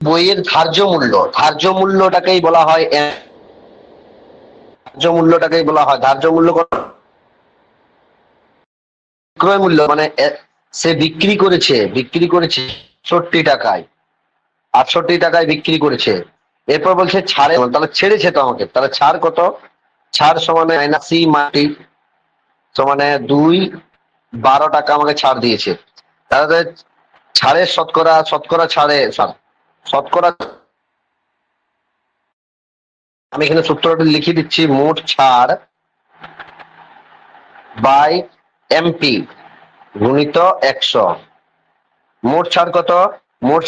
বইয়ের ধার্য মূল্য, ধার্য মূল্যটাকেই বলা হয় ধার্য মূল্যটাকেই বলা হয়। ধার্য মূল্য কত? বিক্রয় মূল্য মানে সে বিক্রি করেছে বিক্রি করেছে আটষট্টি টাকায়। আটষট্টি টাকায় বিক্রি করেছে। এরপর বলছে ছাড়ে, তাহলে ছেড়েছে তো আমাকে। তাহলে ছাড় কত? ছাড় সমানে মাইনাসি মাটি সমানে দুই, বারো টাকা আমাকে ছাড় দিয়েছে। তাহলে ছাড়ের শতকরা শতকরা ছাড়ে ছাড় শতকরা আমি এখানে সূত্রটা লিখে দিচ্ছি, মোট ছাড় বাই এমপি গুণিত একশো। মোট ছাড় কত? মোট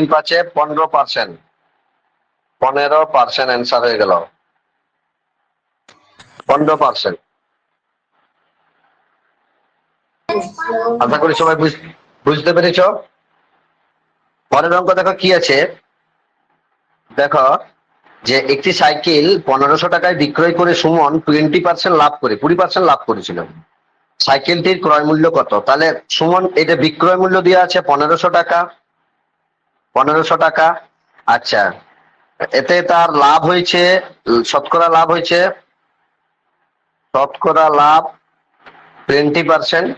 তিন পাঁচে পনেরো পার্সেন্ট। পনেরো পার্সেন্ট অ্যান্সার হয়ে গেল। পনেরো পার্সেন্ট। আশা করি সবাই বুঝতে পেরেছ? অঙ্ক দেখো কি আছে? দেখো যে একটি সাইকেল পনেরোশো টাকায় বিক্রয় করে সুমন টোয়েন্টি পার্সেন্ট লাভ করে, কুড়ি পার্সেন্ট লাভ করেছিল। সাইকেলটির ক্রয় মূল্য কত? তাহলে সুমন, এটা বিক্রয় মূল্য দেওয়া আছে পনেরোশো টাকা। পনেরোশো টাকা। আচ্ছা এতে তার লাভ হয়েছে, শতকরা লাভ হয়েছে? শতকরা লাভ টোয়েন্টি পার্সেন্ট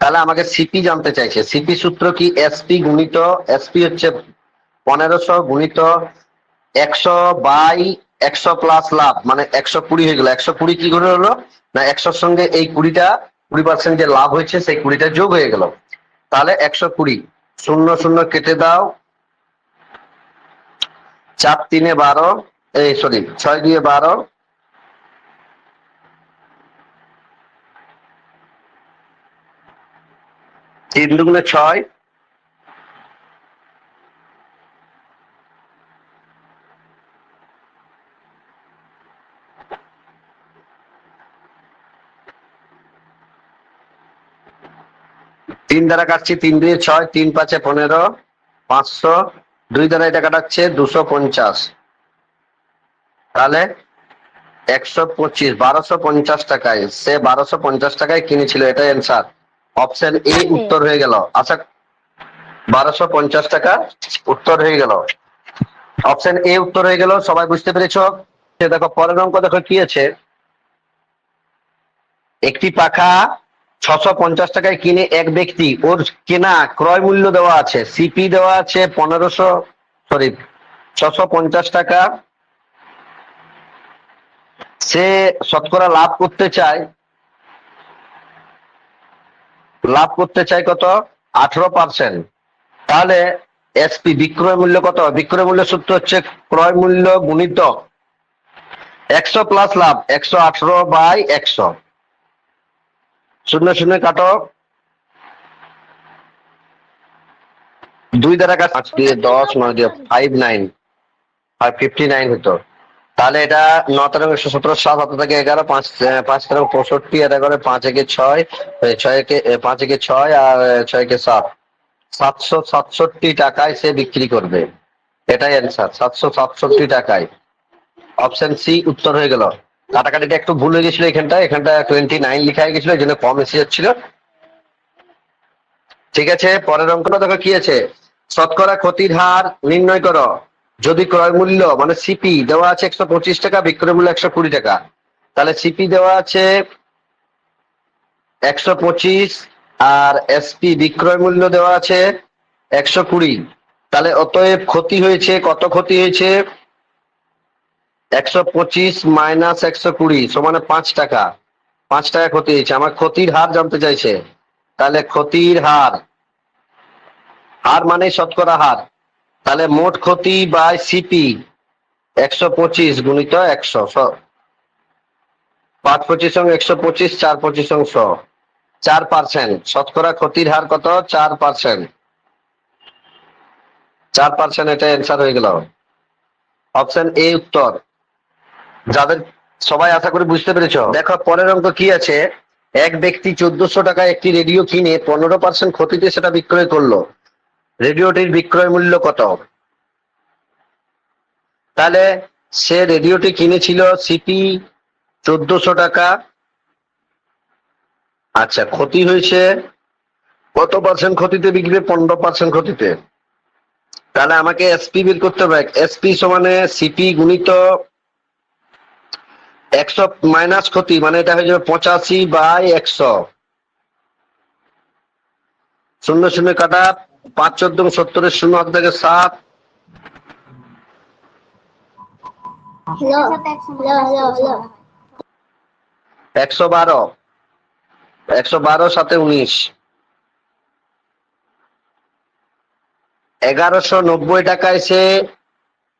তাহলে আমাকে সিপি জানতে চাইছে। সিপি সূত্র কি এসপি গুণিত? এসপি হচ্ছে পনেরোশো গুণিত একশো বাই একশো প্লাস লাভ মানে একশো কুড়ি হয়ে গেল। একশো কুড়ি কি করে হলো? না, একশোর সঙ্গে এই কুড়িটা, কুড়ি পার্সেন্ট যে লাভ হয়েছে, সেই কুড়িটা যোগ হয়ে গেল। তাহলে একশো কুড়ি। শূন্য শূন্য কেটে দাও। চার তিনে বারো, এই সরি ছয় দিয়ে বারো। তিন দুগুণে ছয় তিন দ্বারা কাটছি তিন দিয়ে ছয় তিন পাঁচে পনেরো পাঁচশো দুই দ্বারা এটা কাটাচ্ছে দুশো পঞ্চাশ। তাহলে একশো পঁচিশ বারোশো পঞ্চাশ টাকায় সে বারোশো পঞ্চাশ টাকায় কিনেছিল এটাই অ্যান্সার অপশন এ উত্তর হয়ে গেল। আচ্ছা বারোশো পঞ্চাশ টাকা উত্তর হয়ে গেল। অপশন এ উত্তর হয়ে গেল সবাই বুঝতে পেরেছ? সে দেখো পরের অঙ্ক দেখো কি আছে? একটি পাখা ছশো পঞ্চাশ টাকায় কিনে এক ব্যক্তি, ওর কেনা ক্রয় মূল্য দেওয়া আছে সিপি দেওয়া আছে পনেরোশো সরি ছশো পঞ্চাশ টাকা। সে শতকরা লাভ করতে চায়, লাভ করতে চায় কত? আঠারো পার্সেন্ট তাহলে এসপি বিক্রয় মূল্য কত? বিক্রয় মূল্য সূত্র হচ্ছে ক্রয় মূল্য গুণিত একশো প্লাস লাভ, একশো আঠারো বাই একশো। শূন্য শূন্য কাটো। দুই দ্বারা কাট, পাঁচ দিয়ে দশ, নয় দিয়ে five nine five fifty nine হতো তাহলে এটা ন তেরো, একশো সতেরো, সাত হাতে থেকে এগারো, পাঁচ পাঁচ, তেরো, পঁয়ষট্টি আর এগারো, পাঁচ, একে ছয় ছয়, একে পাঁচ, একে ছয়, আর ছয়, একে সাত। সাতশো সাতষট্টি টাকায় সে বিক্রি করবে। এটাই অ্যান্সার সাতশো সাতষট্টি টাকায়। অপশন সি উত্তর হয়ে গেল। কাটাকাটিটা একটু ভুল হয়ে গেছিল এখানটা এখানটা টোয়েন্টি নাইন লেখা হয়ে গেছিল, এই জন্য কম এসে যাচ্ছিল। ঠিক আছে, পরের অঙ্কটা দেখো কি আছে। শতকরা ক্ষতির হার নির্ণয় করো। যদি ক্রয় মূল্য মানে সিপি দেওয়া আছে একশো পঁচিশ টাকা, বিক্রয় মূল্য একশো কুড়ি টাকা। তাহলে সিপি দেওয়া আছে একশো পঁচিশ আর এসপি বিক্রয় মূল্য দেওয়া আছে একশো কুড়ি। তাহলে অতএব ক্ষতি হয়েছে, কত ক্ষতি হয়েছে? একশো পঁচিশ মাইনাস একশো কুড়ি, সমানে পাঁচ টাকা। পাঁচ টাকা ক্ষতি হয়েছে। আমার ক্ষতির হার জানতে চাইছে। তাহলে ক্ষতির হার। হার মানে শতকরা হার। তাহলে মোট ক্ষতি বাই সিপি। একশো পঁচিশ গুণিত একশো, স- পাঁচ পঁচিশ অঙ্ক একশো পঁচিশ, চার পঁচিশ অংশ চার পার্সেন্ট। শতকরা ক্ষতির হার কত? চার পার্সেন্ট। চার পার্সেন্ট, এটা অ্যান্সার হয়ে গেল। অপশন এ উত্তর। যাদের সবাই আশা করে বুঝতে পেরেছ, দেখো পরের অঙ্ক কি আছে? এক ব্যক্তি চোদ্দশো টাকায় একটি রেডিও কিনে পনেরো পার্সেন্ট ক্ষতিতে সেটা বিক্রয় করল। রেডিওটির বিক্রয় মূল্য কত? তাহলে সে রেডিওটি কিনেছিল সিপি চোদ্দশো টাকা। আচ্ছা ক্ষতি হয়েছে কত পার্সেন্ট ক্ষতিতে বিক্রি? পনেরো পার্সেন্ট ক্ষতিতে। তাহলে আমাকে এসপি বের করতে হবে। এসপি সমানে সিপি গুণিত একশো মাইনাস ক্ষতি মানে এটা হয়ে যাবে পঁচাশি বাই একশো। শূন্য শূন্য কাটা, পাঁচ চোদ্দ সত্তরের শূন্য হাত থেকে সাত। একশো বারো। একশো বারো সাথে উনিশ। এগারোশো নব্বই টাকায় সে,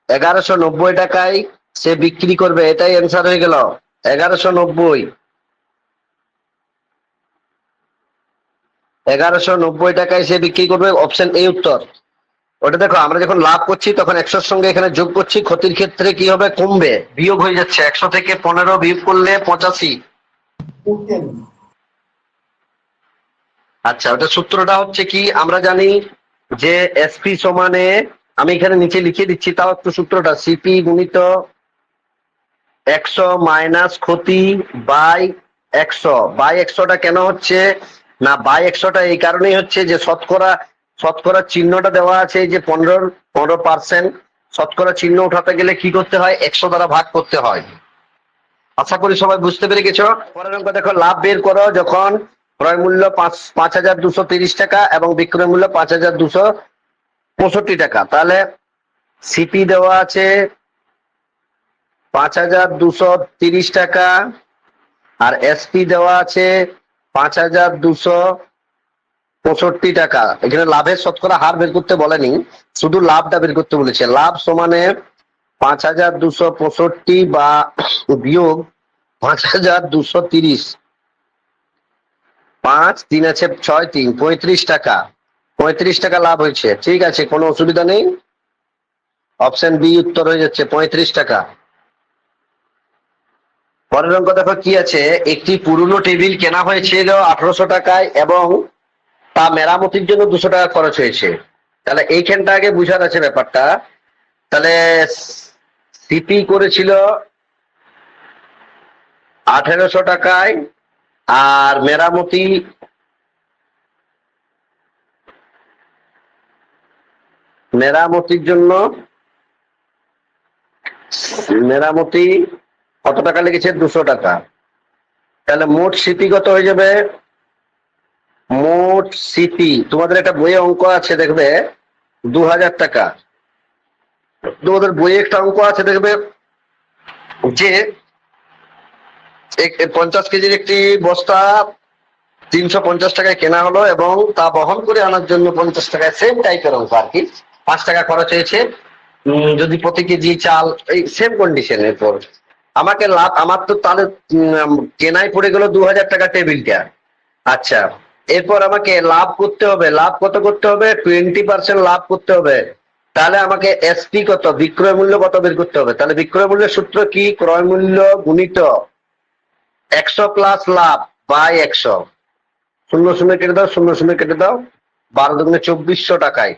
এগারোশো নব্বই টাকায় সে বিক্রি করবে, এটাই অ্যান্সার হয়ে গেল। এগারোশো নব্বই। এগারোশো নব্বই টাকায় সে বিক্রি করবে অপশন এই উত্তর। ওটা দেখো, আমরা যখন লাভ করছি, তখন একশোর সঙ্গে এখানে যোগ করছি, ক্ষতির ক্ষেত্রে কি হবে? কমবে, বিয়োগ হয়ে যাচ্ছে। একশো থেকে পনেরো বিয়োগ করলে পঁচাশি। আচ্ছা ওটা সূত্রটা হচ্ছে কি? আমরা জানি যে এসপি সমানে, আমি এখানে নিচে লিখে দিচ্ছি, তাও একটু সূত্রটা সিপি গুণিত একশো মাইনাস ক্ষতি বাই একশো। বাই একশোটা কেন হচ্ছে? না, বাই একশোটা এই কারণেই হচ্ছে যে শতকরা শতকরা চিহ্নটা দেওয়া আছে যে পনেরো পনেরো পার্সেন্ট শতকরা চিহ্ন উঠাতে গেলে কি করতে হয়? একশো দ্বারা ভাগ করতে হয়। আশা করি সবাই বুঝতে পেরে গেছো পরের অঙ্ক দেখো, লাভ বের করো যখন ক্রয় মূল্য পাঁচ পাঁচ হাজার দুশো তিরিশ টাকা এবং বিক্রয় মূল্য পাঁচ হাজার দুশো পঁয়ষট্টি টাকা। তাহলে সিপি দেওয়া আছে পাঁচ হাজার দুশো তিরিশ টাকা। আর এসপি দেওয়া আছে পাঁচ হাজার দুশো পঁয়ষট্টি টাকা। এখানে লাভের শতকরা হার বের করতে বলেনি, শুধু লাভটা বের করতে বলেছে। লাভ সমানে পাঁচ হাজার দুশো পঁয়ষট্টি বা বিয়োগ পাঁচ হাজার দুশো তিরিশ। পাঁচ, তিন আছে ছয়, তিন, পঁয়ত্রিশ টাকা। পঁয়ত্রিশ টাকা লাভ হয়েছে। ঠিক আছে, কোনো অসুবিধা নেই। অপশন বি উত্তর হয়ে যাচ্ছে, পঁয়ত্রিশ টাকা। পরের অঙ্ক দেখো কি আছে? একটি পুরনো টেবিল কেনা হয়েছিল আঠারোশো টাকায় এবং তা মেরামতির জন্য দুশো টাকা খরচ হয়েছে। তাহলে এইখানটা আগে বুঝার আছে ব্যাপারটা। তাহলে সিপি করেছিল আঠেরোশো টাকায় আর মেরামতি মেরামতির জন্য মেরামতি কত টাকা লেগেছে? দুশো টাকা। তাহলে মোট সিপি কত হয়ে যাবে? মোট সিপি, তোমাদের একটা বইয়ে অঙ্ক আছে, দেখবে? দু হাজার টাকা। তোমাদের বইয়ে একটা অঙ্ক আছে, দেখবে? যে পঞ্চাশ কেজির একটি বস্তা তিনশো পঞ্চাশ টাকায় কেনা হলো এবং তা বহন করে আনার জন্য পঞ্চাশ টাকায় সেম টাইপের অঙ্ক আর কি। পাঁচ টাকা খরচ হয়েছে। যদি প্রতি কেজি চাল, এই সেম কন্ডিশনের পর আমাকে লাভ আমার তো উম, কেনায় পড়ে গেল দু হাজার টাকা টেবিলটা। আচ্ছা এরপর আমাকে লাভ করতে হবে লাভ কত করতে হবে? টোয়েন্টি পার্সেন্ট লাভ করতে হবে। তাহলে আমাকে এসপি কত বিক্রয় মূল্য কত বের করতে হবে? তাহলে বিক্রয় মূল্যের সূত্র কি? ক্রয় মূল্য গুণিত একশো প্লাস লাভ বাই একশো। শূন্য শূন্য কেটে দাও শূন্য শূন্য কেটে দাও। বারো দুগুণে চব্বিশশো টাকায়।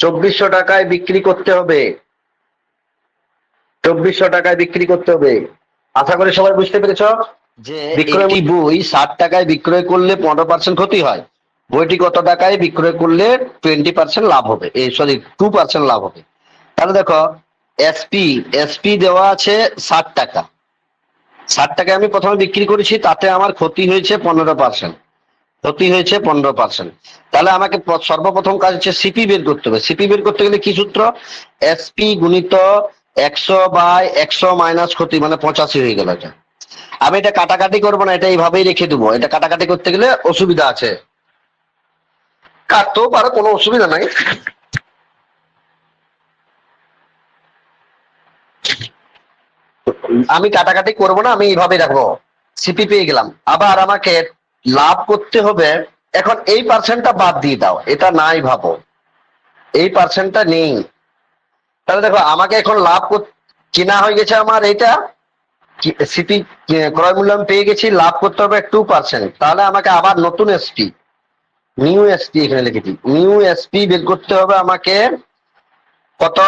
চব্বিশশো টাকায় বিক্রি করতে হবে। চব্বিশশো টাকায় বিক্রি করতে হবে। আশা করি সবাই বুঝতে পেরেছ? যে বিক্রয় বই ষাট টাকায় বিক্রয় করলে পনেরো পার্সেন্ট ক্ষতি হয়। বইটি কত টাকায় বিক্রয় করলে টোয়েন্টি পার্সেন্ট লাভ হবে? এই সরি টু পার্সেন্ট লাভ হবে। তাহলে দেখো এসপি এসপি দেওয়া আছে ষাট টাকা। ষাট টাকায় আমি প্রথমে বিক্রি করেছি তাতে আমার ক্ষতি হয়েছে পনেরো পার্সেন্ট ক্ষতি হয়েছে পনেরো পার্সেন্ট তাহলে আমাকে সর্বপ্রথম কাজ হচ্ছে সিপি বের করতে হবে। সিপি বের করতে গেলে কি সূত্র? এসপি গুণিত একশো বাই একশো মাইনাস ক্ষতি মানে পঁচাশি হয়ে গেল এটা। আমি এটা কাটাকাটি করব না, এটা এইভাবেই রেখে দেবো। এটা কাটাকাটি করতে গেলে অসুবিধা আছে। কাটতেও পারো, কোনো অসুবিধা নাই। আমি কাটাকাটি করব না, আমি এইভাবে রাখব। সিপি পেয়ে গেলাম। আবার আমাকে লাভ করতে হবে, এখন এই পার্সেন্টটা বাদ দিয়ে দাও। এটা নাই ভাবো। এই পার্সেন্টটা নেই। তাহলে দেখো, আমাকে এখন লাভ কেনা হয়ে গেছে আমার এটা। সিপি ক্রয় মূল্য আমি পেয়ে গেছি, লাভ করতে হবে টু পার্সেন্ট তাহলে আমাকে আবার নতুন এসপি নিউ এসপি এখানে লিখেছি নিউ এসপি বের করতে হবে আমাকে কত?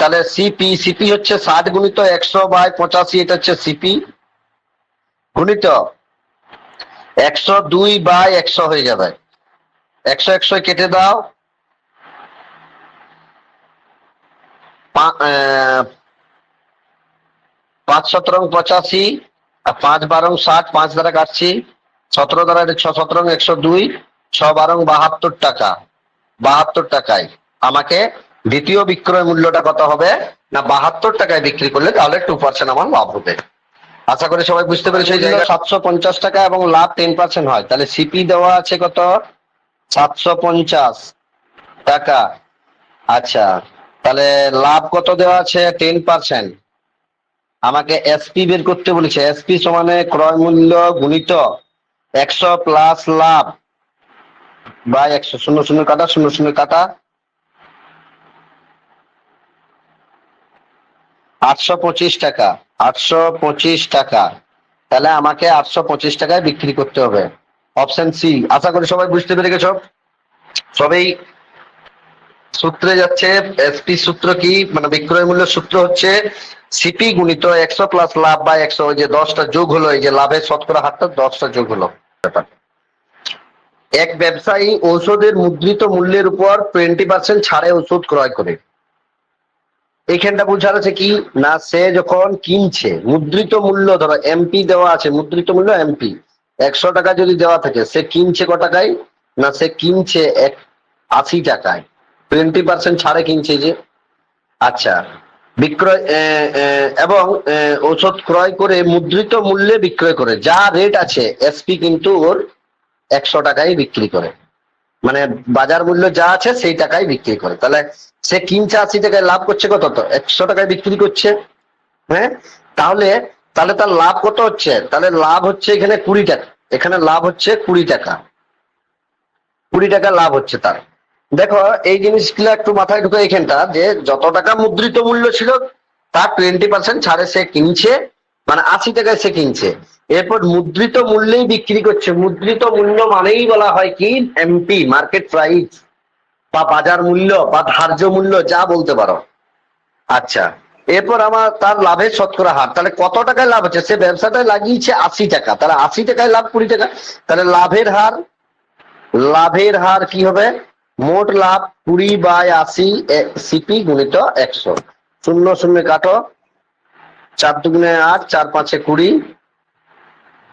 তাহলে সিপি সিপি হচ্ছে ষাট গুণিত একশো বাই পঁচাশি, এটা হচ্ছে সিপি গুণিত একশো দুই বাই একশো হয়ে যাবে। একশো একশো কেটে দাও। পাঁচ সতেরো পঁচাশি, আর পাঁচ বারং ষাট, পাঁচ দ্বারা কাটছি। সতেরো দ্বারা ছ সতেরো একশো দুই, ছ বারং বাহাত্তর টাকা। বাহাত্তর টাকায়। আমাকে দ্বিতীয় বিক্রয় মূল্যটা কত হবে? না, বাহাত্তর টাকায় বিক্রি করলে তাহলে টু পার্সেন্ট আমার লাভ হবে। আশা করি সবাই বুঝতে পেরেছে সাতশো পঞ্চাশ টাকা এবং লাভ টেন পার্সেন্ট হয়। তাহলে সিপি দেওয়া আছে কত? সাতশো পঞ্চাশ টাকা। আচ্ছা। তাহলে লাভ কত দেওয়া আছে? টেন পার্সেন্ট আমাকে এসপি বের করতে বলেছে। এসপি সমানে ক্রয় মূল্য গুণিত একশো প্লাস লাভ বা একশো, শূন্য শূন্য কাটা, শূন্য শূন্য কাটা। আটশো পঁচিশ টাকা। আটশো পঁচিশ টাকা। তাহলে আমাকে আটশো পঁচিশ টাকায় বিক্রি করতে হবে। অপশন সি আশা করি সবাই বুঝতে পেরে গেছ। সবাই সূত্রে যাচ্ছে এসপি সূত্র কি? মানে বিক্রয় মূল্য সূত্র হচ্ছে সিপি গুণিত একশো প্লাস লাভ বা একশো যে দশটা যোগ হলো, এই যে লাভের শতকরা হারটা দশটা যোগ হলো। ব্যাপার এক ব্যবসায়ী ঔষধের মুদ্রিত মূল্যের উপর টোয়েন্টি পার্সেন্ট ছাড়ে ওষুধ ক্রয় করে। এইখানটা বোঝার আছে কি? না, সে যখন কিনছে, মুদ্রিত মূল্য, ধরো এমপি দেওয়া আছে, মুদ্রিত মূল্য এমপি একশো টাকা যদি দেওয়া থাকে, সে কিনছে ক টাকায়? না, সে কিনছে এক, আশি টাকায়। টোয়েন্টি পার্সেন্ট ছাড়ে কিনছে যে। আচ্ছা বিক্রয় এবং ঔষধ ক্রয় করে মুদ্রিত মূল্যে বিক্রয় করে। যা রেট আছে এসপি কিন্তু ওর একশো টাকায় বিক্রি করে। মানে বাজার মূল্য যা আছে সেই টাকায় বিক্রি করে। তাহলে সে কিনছে আশি টাকায়, লাভ করছে কত? তো একশো টাকায় বিক্রি করছে। হ্যাঁ? তাহলে তাহলে তার লাভ কত হচ্ছে? তাহলে লাভ হচ্ছে এখানে কুড়ি টাকা। এখানে লাভ হচ্ছে কুড়ি টাকা। কুড়ি টাকা লাভ হচ্ছে তার। দেখো, এই জিনিসগুলো একটু মাথায় ঢুকে এখানটা যে যত টাকা মুদ্রিত মূল্য ছিল তার টোয়েন্টি পার্সেন্ট ছাড়ে সে কিনছে মানে আশি টাকায় সে কিনছে। এরপর মুদ্রিত মূল্যেই বিক্রি করছে। মুদ্রিত মূল্য মানেই বলা হয় কি? এমপি মার্কেট প্রাইস বা বাজার মূল্য, বা ধার্য মূল্য, যা বলতে পারো। আচ্ছা এরপর আমার তার লাভের শতকরা হার। তাহলে কত টাকায় লাভ হচ্ছে? সে ব্যবসাটায় লাগিয়েছে আশি টাকা। তাহলে আশি টাকায় লাভ কুড়ি টাকা। তাহলে লাভের হার লাভের হার কি হবে? মোট লাভ কুড়ি বাই আশি সিপি গুণিত একশো। শূন্য শূন্য কাটো। চার দুগুণে আট, চার পাঁচে কুড়ি।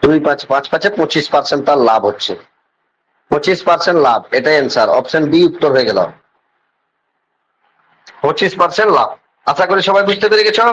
দুই পাঁচ পাঁচ পাঁচে পঁচিশ পার্সেন্ট তার লাভ হচ্ছে। পঁচিশ পার্সেন্ট লাভ, এটাই অ্যান্সার অপশন বি উত্তর হয়ে গেল। পঁচিশ পার্সেন্ট লাভ। আশা করি সবাই বুঝতে পেরে গেছো